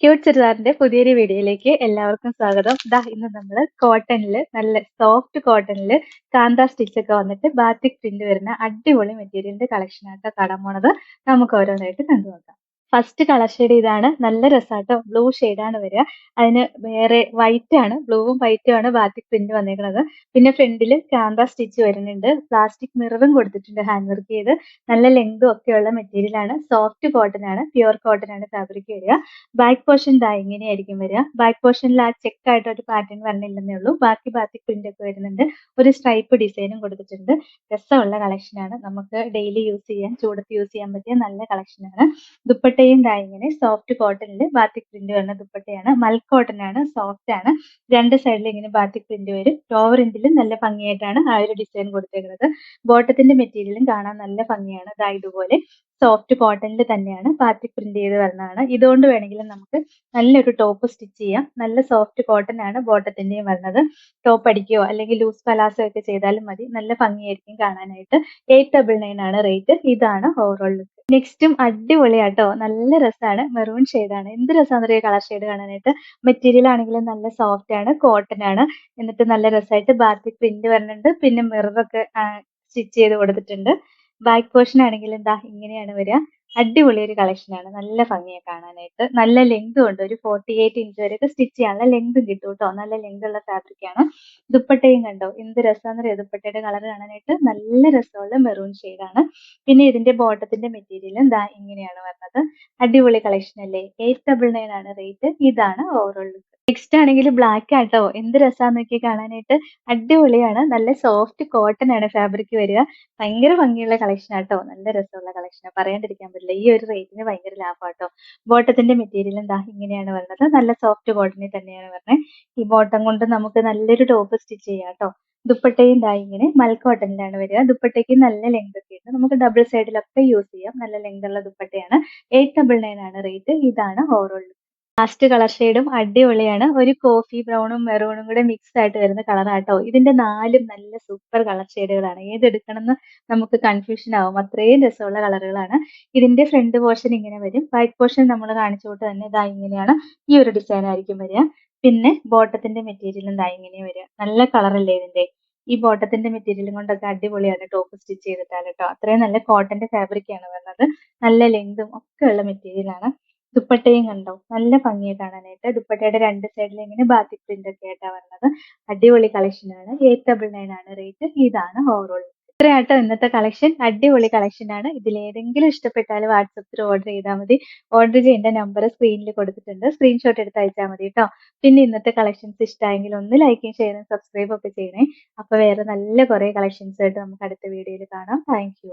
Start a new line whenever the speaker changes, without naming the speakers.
Cute ചുരിദാറിന്റെ പുതിയൊരു വീഡിയോയിലേക്ക് എല്ലാവർക്കും സ്വാഗതം. ദാ ഇന്ന് നമ്മൾ കോട്ടണിൽ നല്ല സോഫ്റ്റ് കോട്ടണിൽ കാന്ത സ്റ്റിച്ച് ഒക്കെ വന്നിട്ട് ബാത്തിക് പ്രിന്റ് വരുന്ന അടിപൊളി മെറ്റീരിയലിന്റെ കളക്ഷൻ കടം പോണത്. നമുക്ക് ഓരോന്നായിട്ട് കണ്ടു നോക്കാം ഫസ്റ്റ് കളർ ഷെയ്ഡ് ഇതാണ്. നല്ല രസാട്ടോ. ബ്ലൂ ആണ് വരിക. അതിന് വേറെ വൈറ്റ് ആണ്. ബ്ലൂവും വൈറ്റും ആണ് ബാക്കി പ്രിന്റ് വന്നേക്കുന്നത് പിന്നെ ഫ്രണ്ടിൽ കാന്ത സ്റ്റിച്ച് വരുന്നുണ്ട്. പ്ലാസ്റ്റിക് മിററും കൊടുത്തിട്ടുണ്ട് ഹാൻഡ് വർക്ക് ചെയ്ത്. നല്ല ലെങ്തും ഒക്കെയുള്ള മെറ്റീരിയൽ ആണ്. സോഫ്റ്റ് കോട്ടൺ ആണ്. പ്യുവർ കോട്ടൺ ആണ് ഫാബ്രിക് വരിക. ബാക്ക് പോർഷൻ ദാ ഇങ്ങനെയായിരിക്കും വരിക. ബാക്ക് പോർഷനിൽ ആ ചെക്ക് ആയിട്ട് ഒരു പാറ്റേൺ വരണില്ലെന്നേ ഉള്ളൂ. ബാക്കി ബാക്കി പ്രിന്റ് ഒക്കെ വരുന്നുണ്ട്. ഒരു സ്ട്രൈപ്പ് ഡിസൈനും കൊടുത്തിട്ടുണ്ട്. രസമുള്ള കളക്ഷൻ ആണ്. നമുക്ക് ഡെയിലി യൂസ് ചെയ്യാൻ ചൂടത്ത് യൂസ് ചെയ്യാൻ പറ്റിയ നല്ല കളക്ഷൻ ആണ്. ദുപ്പട്ടയും ഇങ്ങനെ സോഫ്റ്റ് കോട്ടണിൽ ബാത്തിക് പ്രിന്റ് വരുന്ന ദുപ്പട്ടയാണ്. മൽ കോട്ടൺ ആണ് സോഫ്റ്റ് ആണ്. രണ്ട് സൈഡിൽ ഇങ്ങനെ ബാത്തിക് പ്രിന്റ് വരും. എൻഡിൽ നല്ല ഭംഗിയായിട്ടാണ് ആ ഒരു ഡിസൈൻ കൊടുത്തേക്കുന്നത് ബോട്ടത്തിന്റെ മെറ്റീരിയലും കാണാൻ നല്ല ഭംഗിയാണ്. ദാ ഇതുപോലെ. സോഫ്റ്റ് കോട്ടണിൽ തന്നെയാണ് പാറ്റി പ്രിന്റ് ചെയ്ത് വരുന്നതാണ്. ഇതുകൊണ്ട് വേണമെങ്കിലും നമുക്ക് നല്ലൊരു ടോപ്പ് സ്റ്റിച്ച് ചെയ്യാം. നല്ല സോഫ്റ്റ് കോട്ടൺ ആണ് ബോട്ടത്തിന്റെയും വരുന്നത്. ടോപ്പ് അടിക്കുകയോ അല്ലെങ്കിൽ ലൂസ് പലാസോ ഒക്കെ ചെയ്താലും മതി. നല്ല ഭംഗിയായിരിക്കും കാണാനായിട്ട്. എയ്റ്റ് ഡബിൾ നയൻ ആണ് റേറ്റ് ഇതാണ് ഓവറോൾ ലുക്ക് നെക്സ്റ്റും അടിപൊളിയാട്ടോ. നല്ല രസമാണ് മെറൂൺ ആണ്. എന്ത് രസമാണെന്നറിയോ കളർ ഷെയ്ഡ് കാണാനായിട്ട്? മെറ്റീരിയൽ ആണെങ്കിലും നല്ല സോഫ്റ്റ് ആണ്. കോട്ടൺ ആണ്. എന്നിട്ട് നല്ല രസമായിട്ട് ബാത്തിക് പ്രിന്റ് വരുന്നുണ്ട്. പിന്നെ മിററൊക്കെ സ്റ്റിച്ച് ചെയ്ത് കൊടുത്തിട്ടുണ്ട്. ബാക്ക് പോർഷൻ ആണെങ്കിൽ എന്താ ഇങ്ങനെയാണ് വരിക. അടിപൊളി ഒരു കളക്ഷൻ ആണ്. നല്ല ഭംഗിയാണ് കാണാനായിട്ട്. നല്ല ലെങ്ത് ഉണ്ട്. ഒരു ഫോർട്ടി എയ്റ്റ് ഇഞ്ച് വരെ സ്റ്റിച്ച് ചെയ്യാനുള്ള ലെങ്ത് കിട്ടും കേട്ടോ നല്ല ലെങ്ത് ഉള്ള ഫാബ്രിക് ആണ്. ദുപ്പട്ടയും കണ്ടോ? എന്ത് രസമാണെന്നറിയോ ദുപ്പട്ടയുടെ കളർ കാണാനായിട്ട് നല്ല രസമുള്ള മെറൂൺ ആണ്. പിന്നെ ഇതിന്റെ ബോട്ടത്തിന്റെ മെറ്റീരിയലും ദാ ഇങ്ങനെയാണ് വരുന്നത് അടിപൊളി കളക്ഷൻ അല്ലേ? എയ്റ്റ് ഡബിൾ നയൻ ആണ് റേറ്റ് ഇതാണ് ഓവറോൾ ലുക്ക് നെക്സ്റ്റ് ആണെങ്കിൽ ബ്ലാക്ക് ആട്ടോ എന്ത് രസമാണെന്ന് നോക്കി കാണാനായിട്ട്. അടിപൊളിയാണ്. നല്ല സോഫ്റ്റ് കോട്ടൺ ആണ് ഫാബ്രിക് വരിക. ഭയങ്കര ഭംഗിയുള്ള കളക്ഷൻ ആട്ടോ നല്ല രസമുള്ള കളക്ഷൻ പറയാണ്ടിരിക്കാൻ പറ്റില്ല. ഈ ഒരു റേറ്റിന് ഭയങ്കര ലാഭമാട്ടോ ബോട്ടത്തിന്റെ മെറ്റീരിയൽ എന്താ? ഇങ്ങനെയാണ് വരുന്നത് നല്ല സോഫ്റ്റ് കോട്ടണിൽ തന്നെയാണ് വരുന്നത് ഈ ബോട്ടം കൊണ്ട് നമുക്ക് നല്ലൊരു ടോപ്പ് സ്റ്റിച്ച് ചെയ്യാം കേട്ടോ ദുപ്പട്ടയും ദാ ഇങ്ങനെ മൽക്കോട്ടനിലാണ് വരിക. ദുപ്പട്ടയ്ക്ക് നല്ല ലെങ്ത് ഒക്കെ ഉണ്ട്. നമുക്ക് ഡബിൾ സൈഡിലൊക്കെ യൂസ് ചെയ്യാം. നല്ല ലെങ്ത് ഉള്ള ദുപ്പട്ടയാണ്. എയ്റ്റ് ഡബിൾ നയൻ ആണ് റേറ്റ് ഇതാണ് ഓവറോൾ ലാസ്റ്റ് കളർ ഷെയ്ഡും അടിപൊളിയാണ്. ഒരു കോഫി ബ്രൗണും മെറൂണും കൂടെ മിക്സ് ആയിട്ട് വരുന്ന കളറാട്ടോ ഇതിന്റെ നാലും നല്ല സൂപ്പർ കളർ ഷെയ്ഡുകളാണ് ഏതെടുക്കണമെന്ന് നമുക്ക് കൺഫ്യൂഷൻ ആവും. അത്രയും രസമുള്ള കളറുകളാണ് ഇതിന്റെ ഫ്രണ്ട് പോർഷൻ ഇങ്ങനെ വരും. ബാക്ക് പോർഷൻ നമ്മൾ കാണിച്ചുകൊണ്ട് തന്നെ ഇതാ ഇങ്ങനെയാണ്. ഈ ഒരു ഡിസൈൻ ആയിരിക്കും വരിക. പിന്നെ ബോട്ടത്തിന്റെ മെറ്റീരിയലും ഇതാ ഇങ്ങനെ വരിക. നല്ല കളറല്ലേ ഇതിന്റെ? ഈ ബോട്ടത്തിന്റെ മെറ്റീരിയലും കൊണ്ടൊക്കെ അടിപൊളിയാണ്. ടോപ്പ് സ്റ്റിച്ച് ചെയ്തിട്ടാൽ കേട്ടോ അത്രയും നല്ല കോട്ടന്റെ ഫാബ്രിക് ആണ് വരുന്നത്. നല്ല ലെങ്തും ഒക്കെ ഉള്ള മെറ്റീരിയൽ ആണ്. ദുപ്പട്ടയും കണ്ടോ? നല്ല ഭംഗിയെ കാണാനായിട്ട്. ദുപ്പട്ടയുടെ രണ്ട് സൈഡിൽ ഇങ്ങനെ ബാത്തിക് പ്രിന്റ് ഒക്കെ ആയിട്ടാണ് വരുന്നത് അടിപൊളി കളക്ഷൻ ആണ്. എയ്റ്റ് ഡബിൾ നയൻ ആണ് റേറ്റ് ഇതാണ് ഓവറോൾ ഇത്രയാട്ടോ ഇന്നത്തെ കളക്ഷൻ അടിപൊളി കളക്ഷൻ ആണ്. ഇതിൽ ഏതെങ്കിലും ഇഷ്ടപ്പെട്ടാൽ വാട്സപ്പിൽ ഓർഡർ ചെയ്താൽ മതി. ഓർഡർ ചെയ്യേണ്ട നമ്പർ സ്ക്രീനിൽ കൊടുത്തിട്ടുണ്ട്. സ്ക്രീൻഷോട്ട് എടുത്ത് അയച്ചാൽ മതി കേട്ടോ പിന്നെ ഇന്നത്തെ കളക്ഷൻസ് ഇഷ്ടമായെങ്കിൽ ഒന്ന് ലൈക്കും ഷെയറും സബ്സ്ക്രൈബ് ഒക്കെ ചെയ്യണേ. അപ്പൊ വേറെ നല്ല കുറെ കളക്ഷൻസ് ആയിട്ട് നമുക്ക് അടുത്ത വീഡിയോയിൽ കാണാം. Thank you